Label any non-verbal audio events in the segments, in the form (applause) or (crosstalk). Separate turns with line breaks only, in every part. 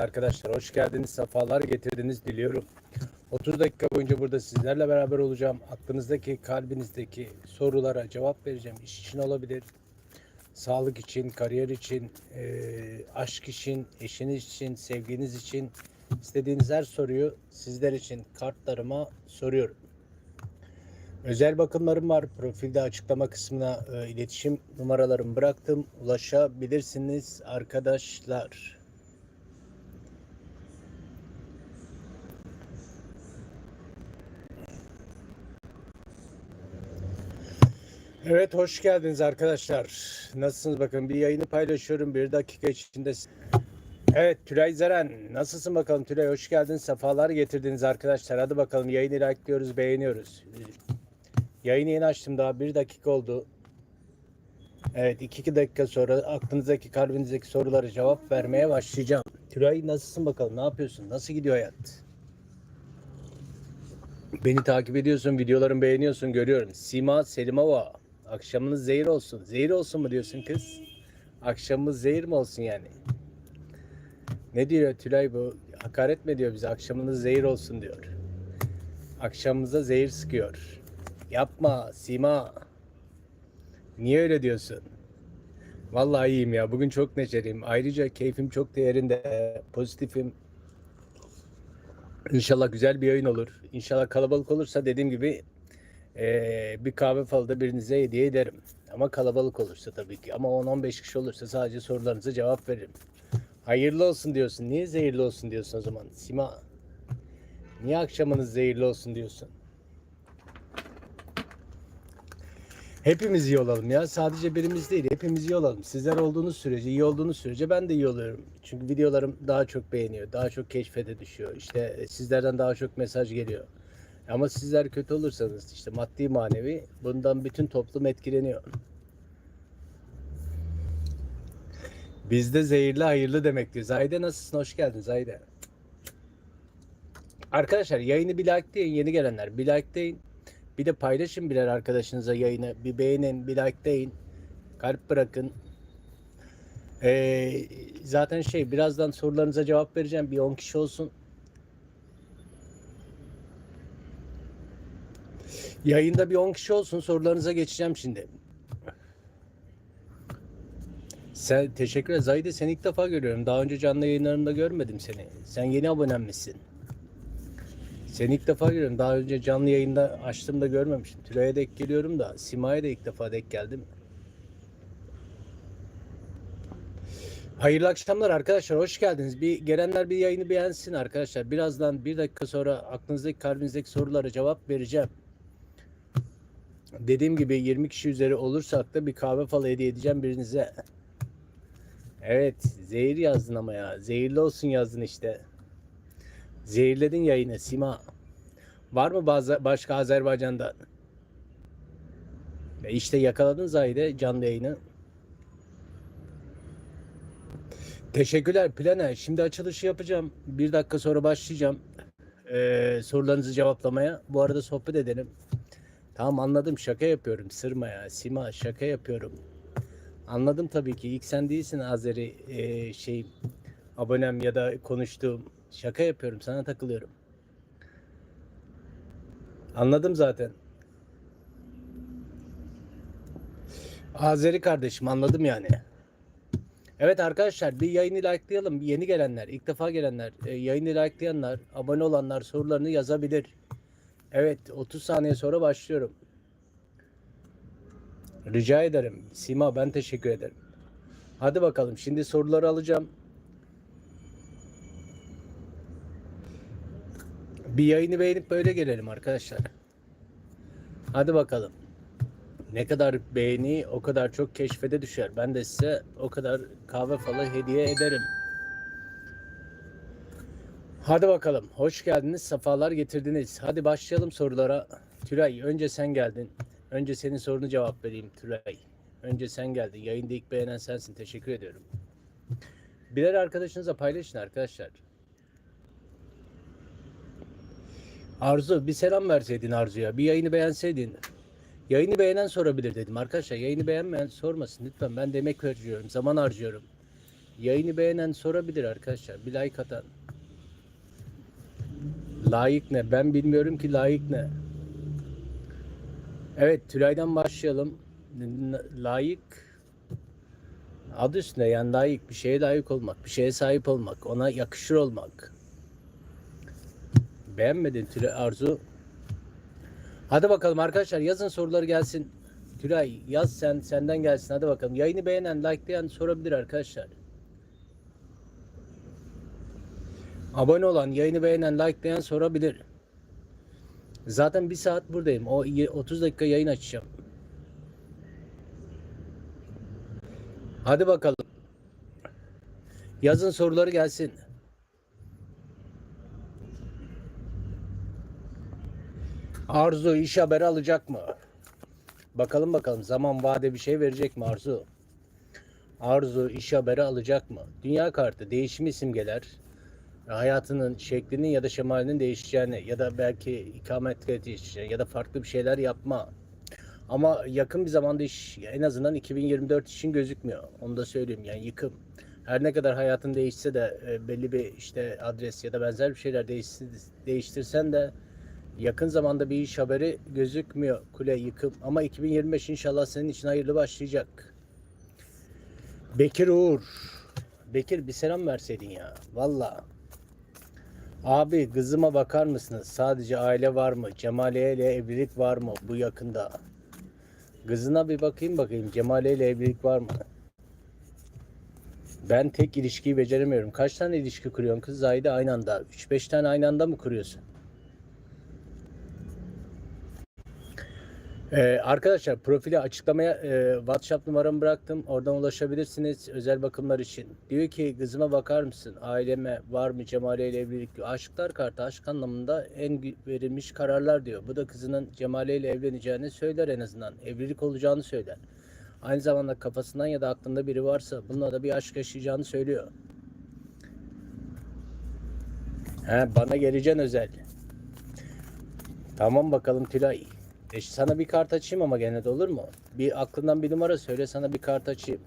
arkadaşlar. Hoş geldiniz, sefalar getirdiniz diliyorum. (laughs) 30 dakika boyunca burada sizlerle beraber olacağım. Aklınızdaki, kalbinizdeki sorulara cevap vereceğim. İş için olabilir, sağlık için, kariyer için, eee, aşk için, eşiniz için, sevginiz için istediğiniz her soruyu sizler için kartlarıma soruyorum. Özel bakımlarım var. Profilde açıklama kısmına e, iletişim numaralarımı bıraktım. Ulaşabilirsiniz arkadaşlar. Evet hoş geldiniz arkadaşlar. Nasılsınız bakın bir yayını paylaşıyorum bir dakika içinde. Evet Tülay Zeren nasılsın bakalım Tülay hoş geldin sefalar getirdiniz arkadaşlar. Hadi bakalım yayını likeliyoruz beğeniyoruz. Yayını yeni açtım daha bir dakika oldu. Evet iki iki dakika sonra aklınızdaki kalbinizdeki sorulara cevap vermeye başlayacağım. Tülay nasılsın bakalım ne yapıyorsun nasıl gidiyor hayat? Beni takip ediyorsun videolarımı beğeniyorsun görüyorum. Sima Selimova akşamınız zehir olsun. Zehir olsun mu diyorsun kız? Akşamımız zehir mi olsun yani? Ne diyor Tülay bu? Hakaret mi diyor bize? Akşamınız zehir olsun diyor. Akşamımıza zehir sıkıyor. Yapma Sima. Niye öyle diyorsun? Vallahi iyiyim ya. Bugün çok neşeliyim. Ayrıca keyfim çok değerinde. Pozitifim. İnşallah güzel bir yayın olur. İnşallah kalabalık olursa dediğim gibi eee, bir kahve falı da birinize hediye ederim. Ama kalabalık olursa tabii ki. Ama 10-15 kişi olursa sadece sorularınıza cevap veririm. Hayırlı olsun diyorsun. Niye zehirli olsun diyorsun o zaman? Sima. Niye akşamınız zehirli olsun diyorsun? Hepimiz iyi olalım ya. Sadece birimiz değil. Hepimiz iyi olalım. Sizler olduğunuz sürece, iyi olduğunuz sürece ben de iyi oluyorum. Çünkü videolarım daha çok beğeniyor. Daha çok keşfete düşüyor. İşte e, sizlerden daha çok mesaj geliyor. Ama sizler kötü olursanız işte maddi manevi bundan bütün toplum etkileniyor. Bizde zehirli hayırlı demek diyor. Zahide nasılsın? Hoş geldin Zahide. Arkadaşlar yayını bir likelayın yeni gelenler. Bir likelayın. Bir de paylaşın birer arkadaşınıza yayını. Bir beğenin, bir likelayın. Kalp bırakın. Ee, zaten şey birazdan sorularınıza cevap vereceğim. Bir 10 kişi olsun. Yayında bir 10 kişi olsun. Sorularınıza geçeceğim şimdi. Sen teşekkür ederim. Zahide seni ilk defa görüyorum. Daha önce canlı yayınlarında görmedim seni. Sen yeni abonem misin? Seni ilk defa görüyorum. Daha önce canlı yayında açtığımda görmemiştim. Tülay'a denk geliyorum da Sima'ya da ilk defa denk geldim. Hayırlı akşamlar arkadaşlar. Hoş geldiniz. Bir gelenler bir yayını beğensin arkadaşlar. Birazdan bir dakika sonra aklınızdaki kalbinizdeki sorulara cevap vereceğim. Dediğim gibi 20 kişi üzeri olursak da bir kahve falı hediye edeceğim birinize. Evet, zehir yazdın ama ya. Zehirli olsun yazdın işte. Zehirledin yayını Sima. Var mı bazı başka Azerbaycan'da? E işte yakaladın Zahide canlı yayını. Teşekkürler Plane. Şimdi açılışı yapacağım. Bir dakika sonra başlayacağım. Ee, sorularınızı cevaplamaya. Bu arada sohbet edelim. Tamam anladım şaka yapıyorum. Sırma ya. Sima şaka yapıyorum. Anladım tabii ki. İlk sen değilsin Azeri e, şey abonem ya da konuştuğum. Şaka yapıyorum. Sana takılıyorum. Anladım zaten. Azeri kardeşim anladım yani. Evet arkadaşlar bir yayını likelayalım. Yeni gelenler, ilk defa gelenler, e, yayını likelayanlar, abone olanlar sorularını yazabilir. Evet 30 saniye sonra başlıyorum. Rica ederim. Sima ben teşekkür ederim. Hadi bakalım şimdi soruları alacağım. Bir yayını beğenip böyle gelelim arkadaşlar. Hadi bakalım. Ne kadar beğeni o kadar çok keşfete düşer. Ben de size o kadar kahve falan hediye ederim. Hadi bakalım. Hoş geldiniz. Safalar getirdiniz. Hadi başlayalım sorulara. Tülay önce sen geldin. Önce senin sorunu cevap vereyim Tülay. Önce sen geldin. Yayında ilk beğenen sensin. Teşekkür ediyorum. Birer arkadaşınıza paylaşın arkadaşlar. Arzu bir selam verseydin Arzu'ya. Bir yayını beğenseydin. Yayını beğenen sorabilir dedim arkadaşlar. Yayını beğenmeyen sormasın lütfen. Ben de emek harcıyorum. Zaman harcıyorum. Yayını beğenen sorabilir arkadaşlar. Bir like atan. Layık ne? Ben bilmiyorum ki layık ne. Evet Tülay'dan başlayalım. Layık adı üstünde yani layık bir şeye layık olmak, bir şeye sahip olmak, ona yakışır olmak. Beğenmedin Tülay Arzu. Hadi bakalım arkadaşlar yazın soruları gelsin. Tülay yaz sen senden gelsin hadi bakalım. Yayını beğenen, likelayan sorabilir arkadaşlar. Abone olan, yayını beğenen, likelayan sorabilir. Zaten bir saat buradayım. O y- 30 dakika yayın açacağım. Hadi bakalım. Yazın soruları gelsin. Arzu iş haberi alacak mı? Bakalım bakalım zaman vade bir şey verecek mi Arzu? Arzu iş haberi alacak mı? Dünya kartı değişimi simgeler hayatının şeklinin ya da şemalinin değişeceğini ya da belki ikamet değişeceğini ya da farklı bir şeyler yapma. Ama yakın bir zamanda iş en azından 2024 için gözükmüyor. Onu da söyleyeyim yani yıkım. Her ne kadar hayatın değişse de e, belli bir işte adres ya da benzer bir şeyler değişti, değiştirsen de yakın zamanda bir iş haberi gözükmüyor. Kule yıkım. Ama 2025 inşallah senin için hayırlı başlayacak. Bekir Uğur. Bekir bir selam verseydin ya. Valla. Abi kızıma bakar mısınız? Sadece aile var mı? Cemaliye ile evlilik var mı bu yakında? Kızına bir bakayım bakayım. Cemaliye ile evlilik var mı? Ben tek ilişkiyi beceremiyorum. Kaç tane ilişki kuruyorsun kız Zahide aynı anda? 3-5 tane aynı anda mı kuruyorsun? Ee, arkadaşlar profili açıklamaya e, WhatsApp numaramı bıraktım. Oradan ulaşabilirsiniz özel bakımlar için. Diyor ki kızıma bakar mısın? Aileme var mı Cemale ile evlilik diyor. Aşıklar kartı aşk anlamında en verilmiş kararlar diyor. Bu da kızının Cemale ile evleneceğini söyler en azından. Evlilik olacağını söyler. Aynı zamanda kafasından ya da aklında biri varsa bununla da bir aşk yaşayacağını söylüyor. He, bana geleceksin özel. Tamam bakalım Tülay. E, sana bir kart açayım ama gene de olur mu? Bir aklından bir numara söyle sana bir kart açayım.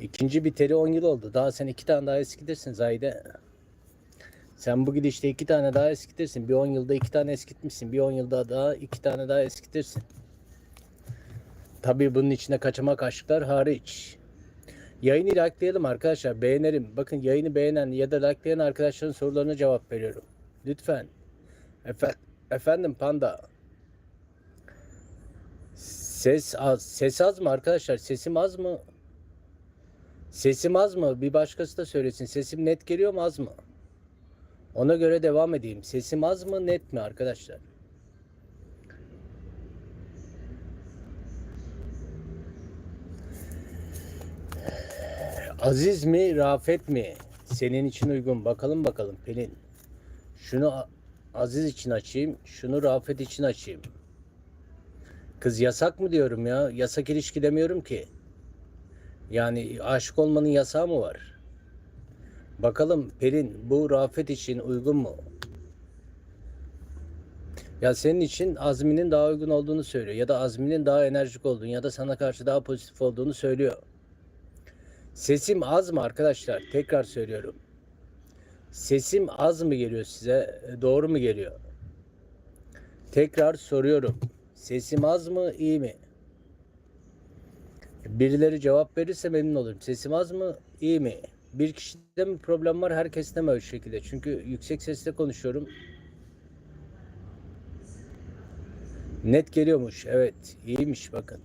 İkinci biteri 10 yıl oldu. Daha sen iki tane daha eskitirsin Zahide. Sen bu gidişte iki tane daha eskitirsin. Bir 10 yılda iki tane eskitmişsin. Bir 10 yılda daha iki tane daha eskitirsin. Tabii bunun içine kaçamak aşklar hariç. Yayını likelayalım arkadaşlar. Beğenelim. Bakın yayını beğenen ya da likelayan arkadaşların sorularına cevap veriyorum. Lütfen. Efendim. Efendim Panda. Ses az. Ses az mı arkadaşlar? Sesim az mı? Sesim az mı? Bir başkası da söylesin. Sesim net geliyor mu az mı? Ona göre devam edeyim. Sesim az mı net mi arkadaşlar? Aziz mi, Rafet mi? Senin için uygun. Bakalım bakalım Pelin. Şunu Aziz için açayım. Şunu Rafet için açayım. Kız yasak mı diyorum ya? Yasak ilişki demiyorum ki. Yani aşık olmanın yasağı mı var? Bakalım Pelin bu Rafet için uygun mu? Ya senin için Azmi'nin daha uygun olduğunu söylüyor. Ya da Azmi'nin daha enerjik olduğunu ya da sana karşı daha pozitif olduğunu söylüyor. Sesim az mı arkadaşlar? Tekrar söylüyorum. Sesim az mı geliyor size? E, Doğru mu geliyor? Tekrar soruyorum. Sesim az mı, iyi mi? Birileri cevap verirse memnun olurum. Sesim az mı, iyi mi? Bir kişide mi problem var, herkeste mi öyle şekilde? Çünkü yüksek sesle konuşuyorum. Net geliyormuş. Evet, iyiymiş bakın.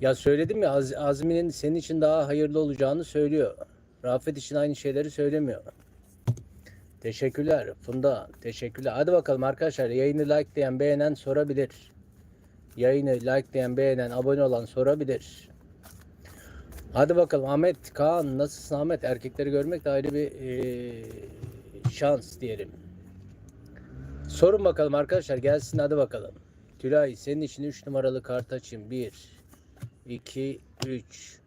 Ya söyledim ya Az- Azmi'nin senin için daha hayırlı olacağını söylüyor. Rafet için aynı şeyleri söylemiyor. Teşekkürler Funda. Teşekkürler. Hadi bakalım arkadaşlar yayını likelayan beğenen sorabilir. Yayını likelayan beğenen abone olan sorabilir. Hadi bakalım Ahmet Kaan nasılsın Ahmet? Erkekleri görmek de ayrı bir eee, şans diyelim. Sorun bakalım arkadaşlar gelsin hadi bakalım. Tülay senin için 3 numaralı kart açayım. 1 2 3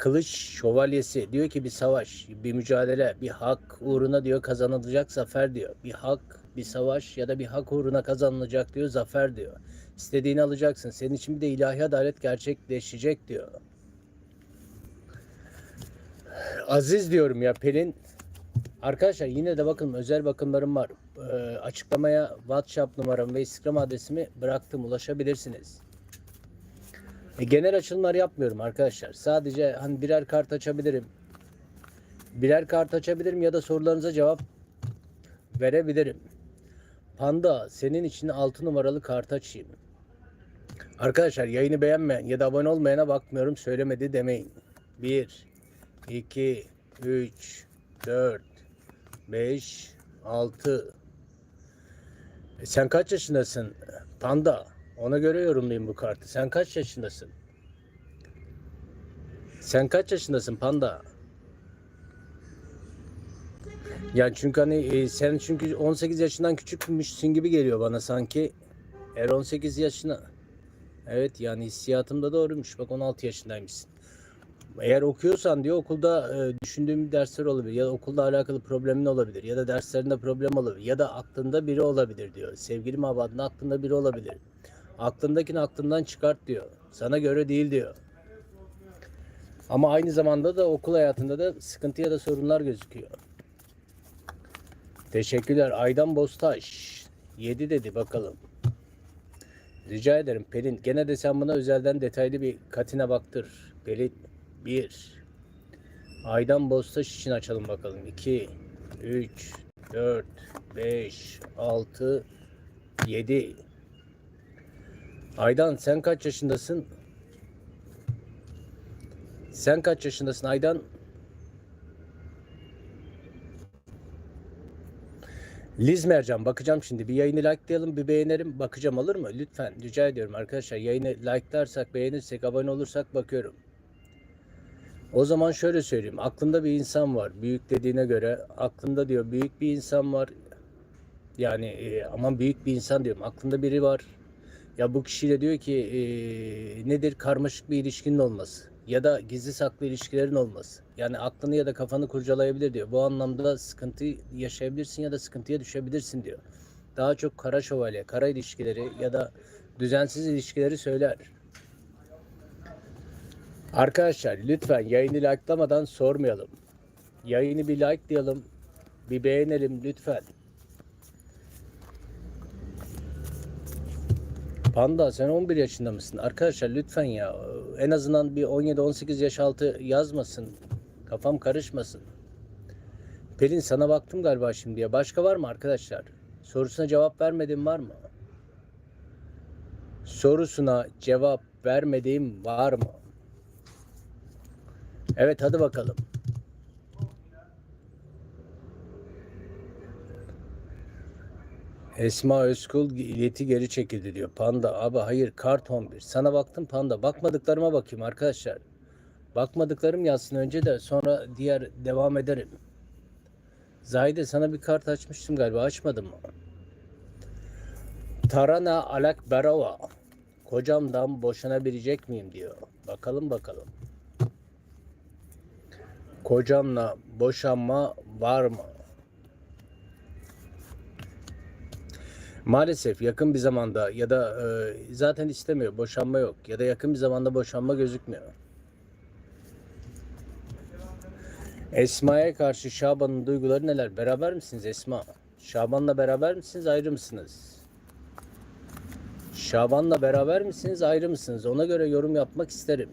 Kılıç şövalyesi diyor ki bir savaş, bir mücadele, bir hak uğruna diyor kazanılacak zafer diyor. Bir hak, bir savaş ya da bir hak uğruna kazanılacak diyor zafer diyor. İstediğini alacaksın. Senin için bir de ilahi adalet gerçekleşecek diyor. Aziz diyorum ya Pelin. Arkadaşlar yine de bakın özel bakımlarım var. Ee, açıklamaya WhatsApp numaram ve Instagram adresimi bıraktım. Ulaşabilirsiniz. E, genel açılımlar yapmıyorum arkadaşlar. Sadece hani birer kart açabilirim. Birer kart açabilirim ya da sorularınıza cevap verebilirim. Panda senin için 6 numaralı kart açayım. Arkadaşlar yayını beğenmeyen ya da abone olmayana bakmıyorum söylemedi demeyin. 1 2 3 4 5 6 E Sen kaç yaşındasın? Panda. Ona göre yorumlayayım bu kartı. Sen kaç yaşındasın? Sen kaç yaşındasın Panda? Yani çünkü hani e, sen çünkü 18 yaşından küçükmüşsün gibi geliyor bana sanki. Eğer 18 yaşına Evet yani hissiyatım da doğruymuş. Bak 16 yaşındaymışsın. Eğer okuyorsan diyor okulda e, düşündüğüm dersler olabilir ya da okulda alakalı problemin olabilir ya da derslerinde problem olabilir ya da aklında biri olabilir diyor. Sevgili mabadın aklında biri olabilir. Aklındakini aklından çıkart diyor. Sana göre değil diyor. Ama aynı zamanda da okul hayatında da sıkıntı ya da sorunlar gözüküyor. Teşekkürler. Aydan Bostaş. 7 dedi bakalım. Rica ederim Pelin. Gene de sen buna özelden detaylı bir katine baktır. Pelin 1. Aydan Bostaş için açalım bakalım. 2, 3, 4, 5, 6, 7. Aydan sen kaç yaşındasın? Sen kaç yaşındasın Aydan? Liz Mercan bakacağım şimdi. Bir yayını likelayalım, bir beğenelim. Bakacağım olur mu? Lütfen rica ediyorum arkadaşlar. Yayını likelarsak, beğenirsek, abone olursak bakıyorum. O zaman şöyle söyleyeyim. Aklında bir insan var. Büyük dediğine göre aklında diyor büyük bir insan var. Yani e, aman büyük bir insan diyorum. Aklında biri var. Ya bu kişiyle diyor ki e, nedir karmaşık bir ilişkinin olması ya da gizli saklı ilişkilerin olması. Yani aklını ya da kafanı kurcalayabilir diyor. Bu anlamda sıkıntı yaşayabilirsin ya da sıkıntıya düşebilirsin diyor. Daha çok kara şövalye, kara ilişkileri ya da düzensiz ilişkileri söyler. Arkadaşlar lütfen yayını likelamadan sormayalım. Yayını bir likelayalım, bir beğenelim lütfen. Panda sen 11 yaşında mısın? Arkadaşlar lütfen ya en azından bir 17-18 yaş altı yazmasın. Kafam karışmasın. Pelin sana baktım galiba şimdiye. Başka var mı arkadaşlar? Sorusuna cevap vermediğim var mı? Sorusuna cevap vermediğim var mı? Evet hadi bakalım. Esma Özkul ileti geri çekildi diyor. Panda abi hayır kart 11. Sana baktım panda. Bakmadıklarıma bakayım arkadaşlar. Bakmadıklarım yazsın önce de sonra diğer devam ederim. Zahide sana bir kart açmıştım galiba açmadım mı? Tarana Alak Berova. Kocamdan boşanabilecek miyim diyor. Bakalım bakalım. Kocamla boşanma var mı? Maalesef yakın bir zamanda ya da e, zaten istemiyor, boşanma yok ya da yakın bir zamanda boşanma gözükmüyor. Esma'ya karşı Şaban'ın duyguları neler? Beraber misiniz Esma? Şaban'la beraber misiniz, ayrı mısınız? Şaban'la beraber misiniz, ayrı mısınız? Ona göre yorum yapmak isterim.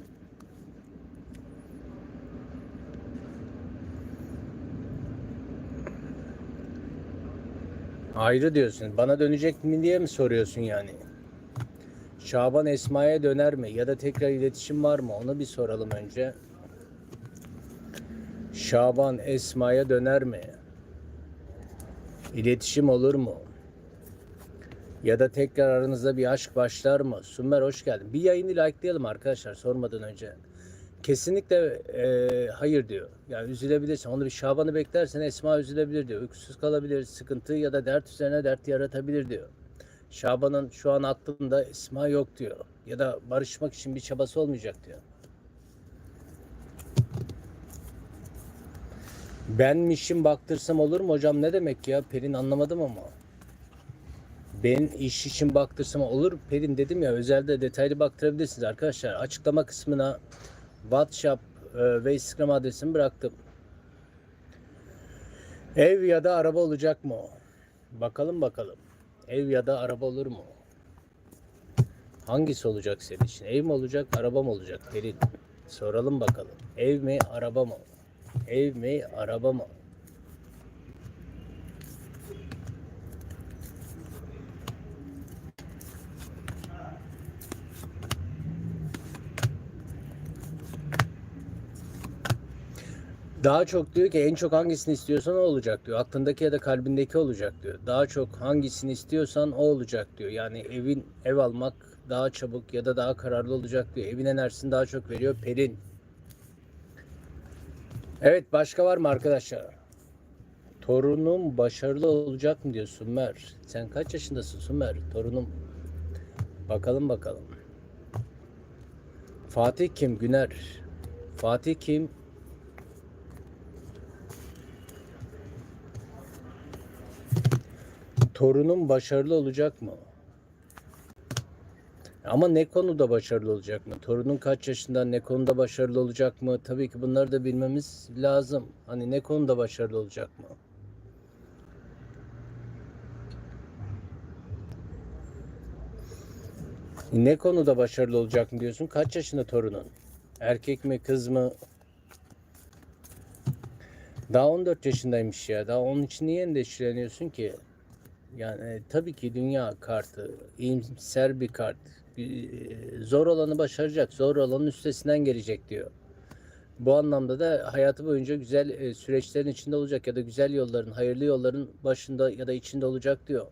Ayrı diyorsun. Bana dönecek mi diye mi soruyorsun yani? Şaban Esma'ya döner mi? Ya da tekrar iletişim var mı? Onu bir soralım önce. Şaban Esma'ya döner mi? İletişim olur mu? Ya da tekrar aranızda bir aşk başlar mı? Sümer hoş geldin. Bir yayını likelayalım arkadaşlar sormadan önce. Kesinlikle e, hayır diyor. Yani üzülebilirsin. Onu bir Şaban'ı beklersen Esma üzülebilir diyor. Uykusuz kalabilir, sıkıntı ya da dert üzerine dert yaratabilir diyor. Şaban'ın şu an aklında Esma yok diyor. Ya da barışmak için bir çabası olmayacak diyor. Benmişim baktırsam olur mu hocam ne demek ya? Pelin anlamadım ama. Ben iş için baktırsam olur. Pelin dedim ya özelde detaylı baktırabilirsiniz arkadaşlar. Açıklama kısmına WhatsApp e, ve Instagram adresimi bıraktım. Ev ya da araba olacak mı? Bakalım bakalım. Ev ya da araba olur mu? Hangisi olacak senin için? Ev mi olacak, araba mı olacak? Pelin. Soralım bakalım. Ev mi, araba mı? Ev mi, araba mı? Daha çok diyor ki en çok hangisini istiyorsan o olacak diyor. Aklındaki ya da kalbindeki olacak diyor. Daha çok hangisini istiyorsan o olacak diyor. Yani evin ev almak daha çabuk ya da daha kararlı olacak diyor. Evin enerjisini daha çok veriyor Pelin. Evet başka var mı arkadaşlar? Torunum başarılı olacak mı diyor Sümer. Sen kaç yaşındasın Sümer? Torunum. Bakalım bakalım. Fatih kim? Güner. Fatih kim? Torunum başarılı olacak mı? Ama ne konuda başarılı olacak mı? Torunun kaç yaşında, ne konuda başarılı olacak mı? Tabii ki bunları da bilmemiz lazım. Hani ne konuda başarılı olacak mı? Ne konuda başarılı olacak mı diyorsun? Kaç yaşında torunun? Erkek mi, kız mı? Daha 14 yaşındaymış ya. Daha onun için niye endişeleniyorsun ki? Yani e, tabii ki dünya kartı, iyimser bir kart. Bir- Zor olanı başaracak, zor olanın üstesinden gelecek diyor. Bu anlamda da hayatı boyunca güzel e, süreçlerin içinde olacak ya da güzel yolların, hayırlı yolların başında ya da içinde olacak diyor.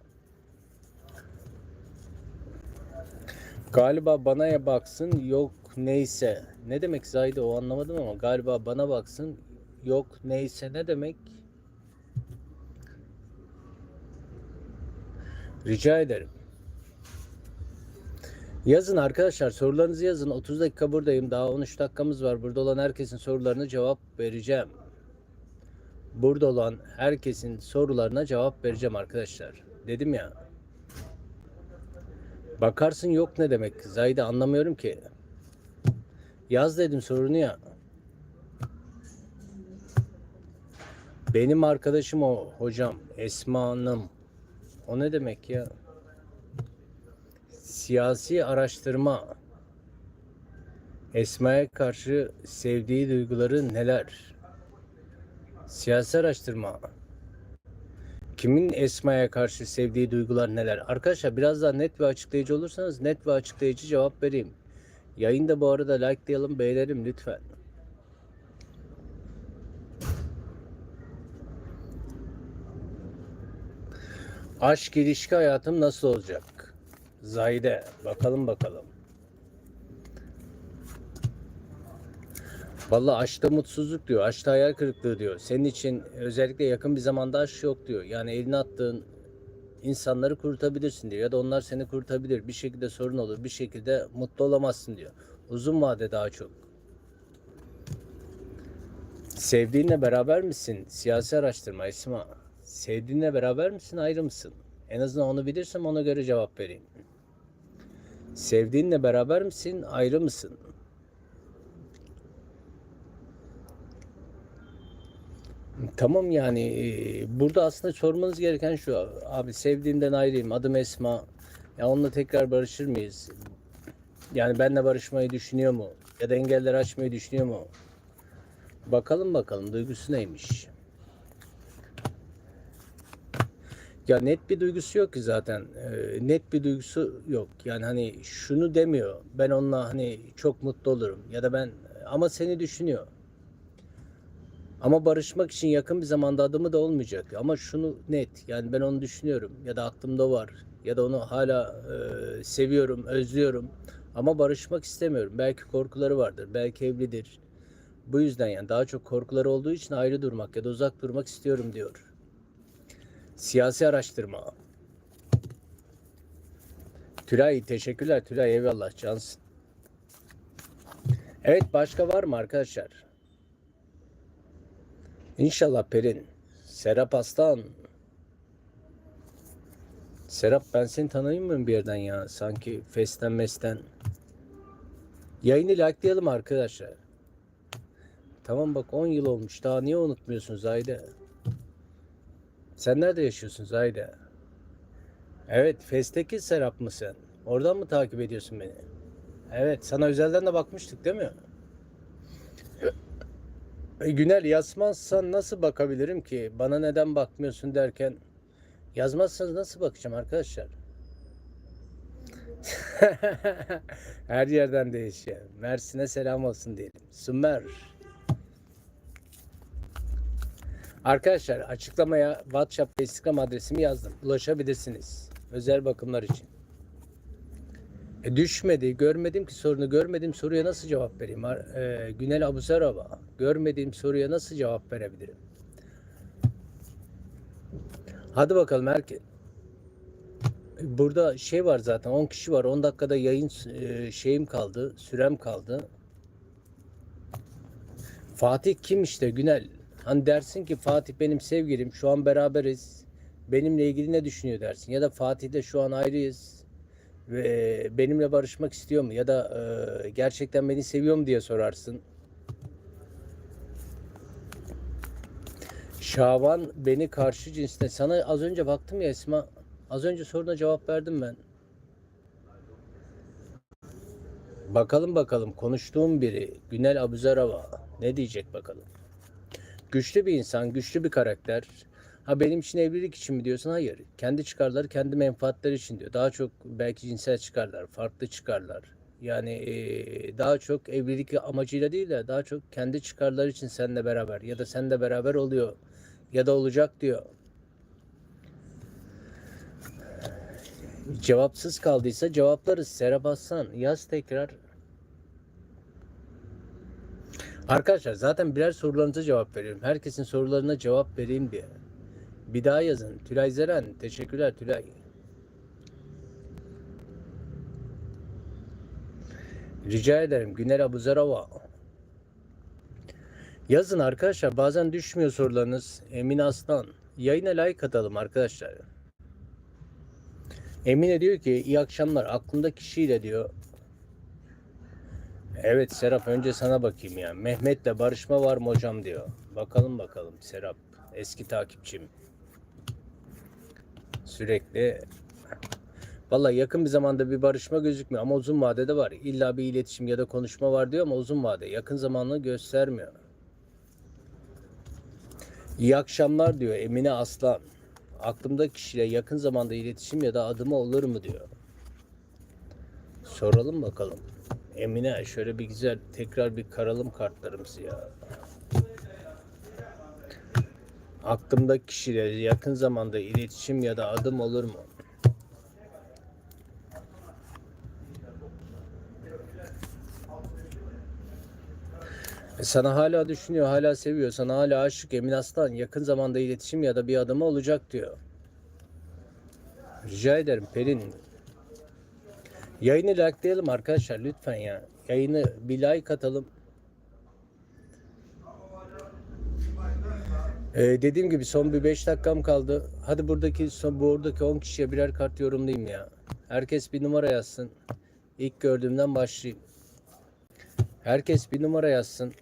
Galiba bana ya baksın yok neyse. Ne demek Zahide o anlamadım ama galiba bana baksın yok neyse ne demek? Rica ederim. Yazın arkadaşlar sorularınızı yazın. 30 dakika buradayım. Daha 13 dakikamız var. Burada olan herkesin sorularına cevap vereceğim. Burada olan herkesin sorularına cevap vereceğim arkadaşlar. Dedim ya. Bakarsın yok ne demek? Zahide anlamıyorum ki. Yaz dedim sorunu ya. Benim arkadaşım o hocam Esma Hanım. O ne demek ya? Siyasi araştırma. Esma'ya karşı sevdiği duyguları neler? Siyasi araştırma. Kimin Esma'ya karşı sevdiği duygular neler? Arkadaşlar biraz daha net ve açıklayıcı olursanız net ve açıklayıcı cevap vereyim. Yayında bu arada likelayalım, beğenelim lütfen. Aşk ilişki hayatım nasıl olacak? Zahide bakalım bakalım. Vallahi aşkta mutsuzluk diyor. Aşkta hayal kırıklığı diyor. Senin için özellikle yakın bir zamanda aşk yok diyor. Yani eline attığın insanları kurtarabilirsin diyor. Ya da onlar seni kurtarabilir. Bir şekilde sorun olur. Bir şekilde mutlu olamazsın diyor. Uzun vade daha çok. Sevdiğinle beraber misin? Siyasi araştırma Esma. Sevdiğinle beraber misin ayrı mısın? En azından onu bilirsem ona göre cevap vereyim. Sevdiğinle beraber misin ayrı mısın? Tamam yani e, burada aslında sormanız gereken şu abi sevdiğimden ayrıyım adım Esma ya onunla tekrar barışır mıyız? Yani benle barışmayı düşünüyor mu? Ya da engeller açmayı düşünüyor mu? Bakalım bakalım duygusu neymiş? Ya net bir duygusu yok ki zaten. Ee, net bir duygusu yok. Yani hani şunu demiyor. Ben onunla hani çok mutlu olurum ya da ben ama seni düşünüyor. Ama barışmak için yakın bir zamanda adımı da olmayacak. Ama şunu net yani ben onu düşünüyorum ya da aklımda var ya da onu hala e, seviyorum, özlüyorum. Ama barışmak istemiyorum. Belki korkuları vardır, belki evlidir. Bu yüzden yani daha çok korkuları olduğu için ayrı durmak ya da uzak durmak istiyorum diyor. Siyasi araştırma. Tülay teşekkürler Tülay eyvallah cansın. Evet başka var mı arkadaşlar? İnşallah Pelin. Serap Aslan. Serap ben seni tanıyayım mı bir yerden ya? Sanki festen mesten. Yayını likelayalım arkadaşlar. Tamam bak 10 yıl olmuş. Daha niye unutmuyorsun Zahide? Sen nerede yaşıyorsun Zahide? Evet, Fest'teki Serap mısın? Oradan mı takip ediyorsun beni? Evet, sana özelden de bakmıştık değil mi? E, Günel yazmazsan nasıl bakabilirim ki? Bana neden bakmıyorsun derken yazmazsanız nasıl bakacağım arkadaşlar? (laughs) Her yerden değişiyor. Mersin'e selam olsun diyelim. Sümer. Arkadaşlar açıklamaya WhatsApp ve Instagram adresimi yazdım. Ulaşabilirsiniz. Özel bakımlar için. E düşmedi. Görmedim ki sorunu. Görmediğim soruya nasıl cevap vereyim? E, Günel Abuzarova. Görmediğim soruya nasıl cevap verebilirim? Hadi bakalım herkes. Burada şey var zaten 10 kişi var. 10 dakikada yayın e, şeyim kaldı. Sürem kaldı. Fatih kim işte Günel? Hani dersin ki Fatih benim sevgilim. Şu an beraberiz. Benimle ilgili ne düşünüyor dersin? Ya da Fatih de şu an ayrıyız. Ve benimle barışmak istiyor mu? Ya da e, gerçekten beni seviyor mu diye sorarsın. Şaban beni karşı cinste. Sana az önce baktım ya Esma. Az önce soruna cevap verdim ben. Bakalım bakalım konuştuğum biri Günel Abuzarova ne diyecek bakalım. Güçlü bir insan, güçlü bir karakter. Ha benim için evlilik için mi diyorsun? Hayır. Kendi çıkarları, kendi menfaatleri için diyor. Daha çok belki cinsel çıkarlar, farklı çıkarlar. Yani eee, daha çok evlilik amacıyla değil de daha çok kendi çıkarları için seninle beraber ya da seninle beraber oluyor ya da olacak diyor. Cevapsız kaldıysa cevaplarız. Serap Aslan yaz tekrar. Arkadaşlar zaten birer sorularınıza cevap veriyorum. Herkesin sorularına cevap vereyim diye. Bir daha yazın. Tülay Zeren. Teşekkürler Tülay. Rica ederim. Günel Abuzarova. Yazın arkadaşlar. Bazen düşmüyor sorularınız. Emin Aslan. Yayına like atalım arkadaşlar. Emine diyor ki iyi akşamlar aklımda kişiyle diyor. Evet Serap önce sana bakayım ya. Mehmet'le barışma var mı hocam diyor. Bakalım bakalım Serap. Eski takipçim. Sürekli Vallahi yakın bir zamanda bir barışma gözükmüyor ama uzun vadede var. İlla bir iletişim ya da konuşma var diyor ama uzun vade. Yakın zamanlı göstermiyor. İyi akşamlar diyor Emine Aslan. Aklımda kişiyle yakın zamanda iletişim ya da adımı olur mu diyor. Soralım bakalım. Emine şöyle bir güzel tekrar bir karalım kartlarımızı ya. Aklımda kişiyle yakın zamanda iletişim ya da adım olur mu? E, Sana hala düşünüyor, hala seviyor, sana hala aşık Emin Aslan. Yakın zamanda iletişim ya da bir adımı olacak diyor. Rica ederim Pelin. Yayını likelayalım arkadaşlar lütfen ya. Yayını bir like atalım. Ee, dediğim gibi son bir 5 dakikam kaldı. Hadi buradaki son buradaki 10 kişiye birer kart yorumlayayım ya. Herkes bir numara yazsın. İlk gördüğümden başlayayım. Herkes bir numara yazsın.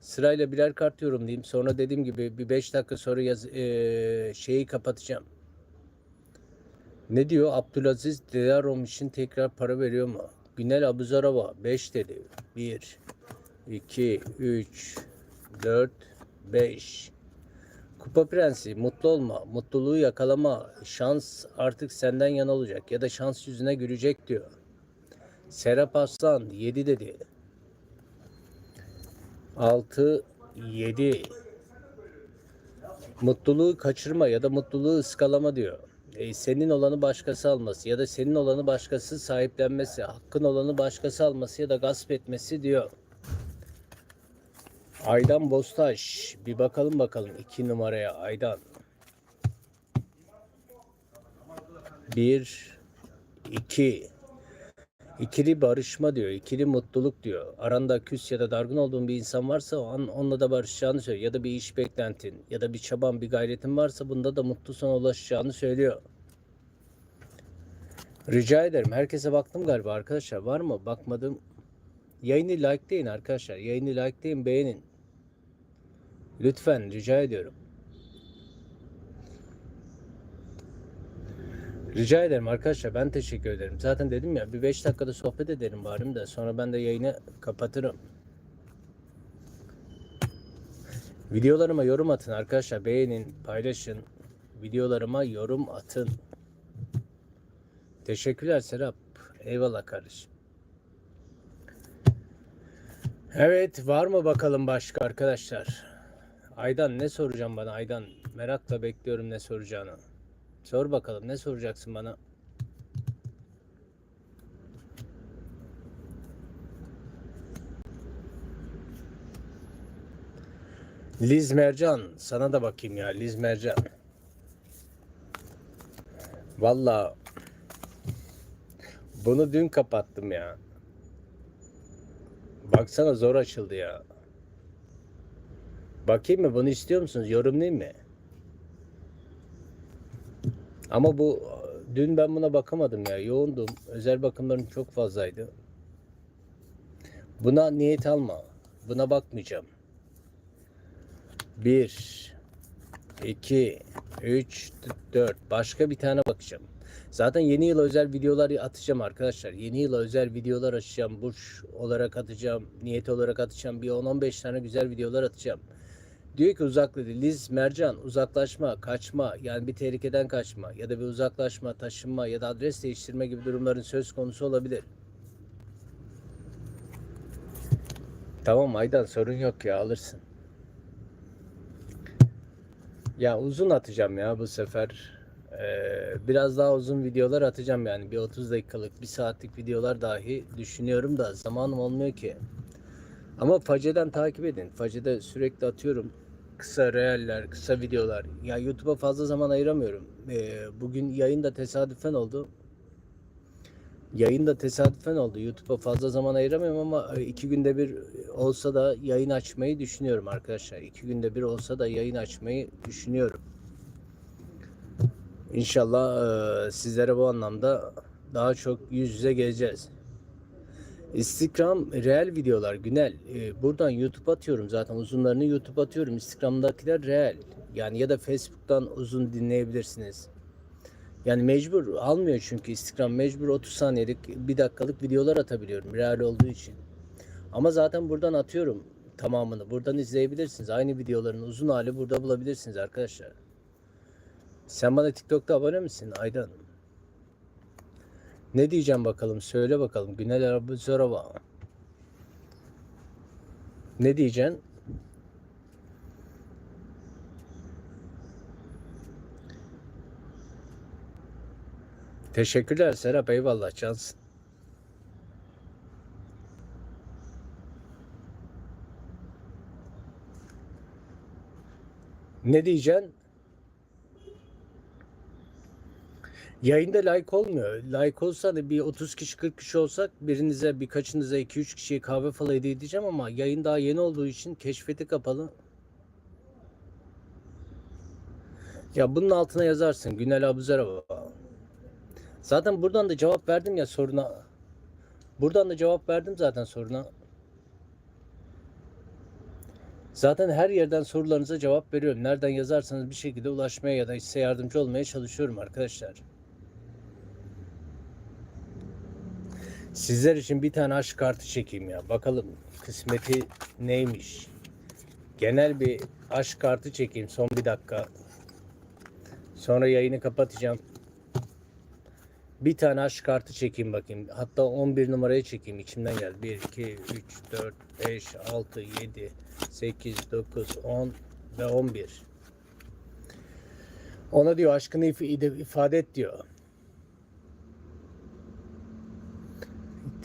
Sırayla birer kart yorumlayayım. Sonra dediğim gibi bir 5 dakika sonra yaz, ee, şeyi kapatacağım. Ne diyor? Abdülaziz Dilarom için tekrar para veriyor mu? Günel Abuzarova 5 dedi. 1 2 3 4 5 Kupa Prensi mutlu olma, mutluluğu yakalama, şans artık senden yana olacak ya da şans yüzüne gülecek diyor. Serap Aslan 7 dedi. 6 7 Mutluluğu kaçırma ya da mutluluğu ıskalama diyor. E, senin olanı başkası alması ya da senin olanı başkası sahiplenmesi, hakkın olanı başkası alması ya da gasp etmesi diyor. Aydan Bostaş. Bir bakalım bakalım iki numaraya Aydan. Bir, iki. İkili barışma diyor. ikili mutluluk diyor. Aranda küs ya da dargın olduğun bir insan varsa o an onunla da barışacağını söylüyor. Ya da bir iş beklentin ya da bir çaban bir gayretin varsa bunda da mutlu sona ulaşacağını söylüyor. Rica ederim. Herkese baktım galiba arkadaşlar. Var mı? Bakmadım. Yayını likeleyin arkadaşlar. Yayını likeleyin beğenin. Lütfen rica ediyorum. Rica ederim arkadaşlar ben teşekkür ederim. Zaten dedim ya bir 5 dakikada sohbet edelim bari de sonra ben de yayını kapatırım. Videolarıma yorum atın arkadaşlar beğenin paylaşın. Videolarıma yorum atın. Teşekkürler Serap. Eyvallah kardeşim. Evet var mı bakalım başka arkadaşlar? Aydan ne soracağım bana Aydan? Merakla bekliyorum ne soracağını. Sor bakalım ne soracaksın bana? Liz Mercan sana da bakayım ya Liz Mercan. Valla bunu dün kapattım ya. Baksana zor açıldı ya. Bakayım mı bunu istiyor musunuz? Yorumlayayım mı? Ama bu dün ben buna bakamadım ya. Yoğundum. Özel bakımlarım çok fazlaydı. Buna niyet alma. Buna bakmayacağım. 1 2 3 4 başka bir tane bakacağım. Zaten yeni yıl özel videolar atacağım arkadaşlar. Yeni yıla özel videolar açacağım. Burç olarak atacağım. Niyet olarak atacağım. Bir 10-15 tane güzel videolar atacağım. Diyor ki uzakladı. Liz, Mercan uzaklaşma, kaçma yani bir tehlikeden kaçma ya da bir uzaklaşma, taşınma ya da adres değiştirme gibi durumların söz konusu olabilir. Tamam Aydan sorun yok ya alırsın. Ya uzun atacağım ya bu sefer. Ee, biraz daha uzun videolar atacağım yani bir 30 dakikalık, bir saatlik videolar dahi düşünüyorum da zamanım olmuyor ki. Ama Face'den takip edin. Face'de sürekli atıyorum kısa reeller, kısa videolar. Ya YouTube'a fazla zaman ayıramıyorum. Ee, bugün yayın da tesadüfen oldu. Yayın da tesadüfen oldu. YouTube'a fazla zaman ayıramıyorum ama iki günde bir olsa da yayın açmayı düşünüyorum arkadaşlar. İki günde bir olsa da yayın açmayı düşünüyorum. İnşallah e, sizlere bu anlamda daha çok yüz yüze geleceğiz. Instagram reel videolar Günel. E, buradan YouTube atıyorum zaten uzunlarını YouTube atıyorum. Instagram'dakiler reel. Yani ya da Facebook'tan uzun dinleyebilirsiniz. Yani mecbur almıyor çünkü Instagram mecbur 30 saniyelik bir dakikalık videolar atabiliyorum reel olduğu için. Ama zaten buradan atıyorum tamamını. Buradan izleyebilirsiniz. Aynı videoların uzun hali burada bulabilirsiniz arkadaşlar. Sen bana TikTok'ta abone misin Aydan? Ne diyeceğim bakalım söyle bakalım Günel Abuzorova. Ne diyeceksin? Teşekkürler Serap eyvallah cansın. Ne diyeceksin? Yayında like olmuyor. Like olsa da bir 30 kişi 40 kişi olsak birinize birkaçınıza 2-3 kişiye kahve falan hediye edeceğim ama yayın daha yeni olduğu için keşfeti kapalı. Ya bunun altına yazarsın Günel Abuzarova. Zaten buradan da cevap verdim ya soruna. Buradan da cevap verdim zaten soruna. Zaten her yerden sorularınıza cevap veriyorum. Nereden yazarsanız bir şekilde ulaşmaya ya da size yardımcı olmaya çalışıyorum arkadaşlar. Sizler için bir tane aşk kartı çekeyim ya. Bakalım kısmeti neymiş. Genel bir aşk kartı çekeyim son bir dakika. Sonra yayını kapatacağım. Bir tane aşk kartı çekeyim bakayım. Hatta 11 numaraya çekeyim. İçimden geldi. 1, 2, 3, 4, 5, 6, 7, 8, 9, 10 ve 11. Ona diyor aşkını if- ifade et diyor.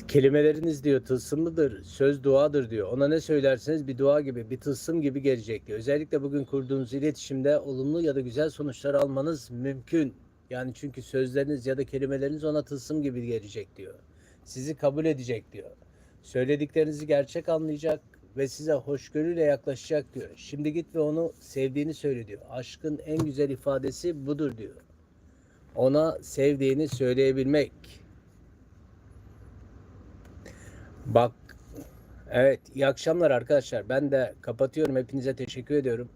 Kelimeleriniz diyor tılsımlıdır, söz duadır diyor. Ona ne söylerseniz bir dua gibi, bir tılsım gibi gelecek diyor. Özellikle bugün kurduğunuz iletişimde olumlu ya da güzel sonuçlar almanız mümkün. Yani çünkü sözleriniz ya da kelimeleriniz ona tılsım gibi gelecek diyor. Sizi kabul edecek diyor. Söylediklerinizi gerçek anlayacak ve size hoşgörüyle yaklaşacak diyor. Şimdi git ve onu sevdiğini söyle diyor. Aşkın en güzel ifadesi budur diyor. Ona sevdiğini söyleyebilmek. Bak Evet, iyi akşamlar arkadaşlar. Ben de kapatıyorum. Hepinize teşekkür ediyorum.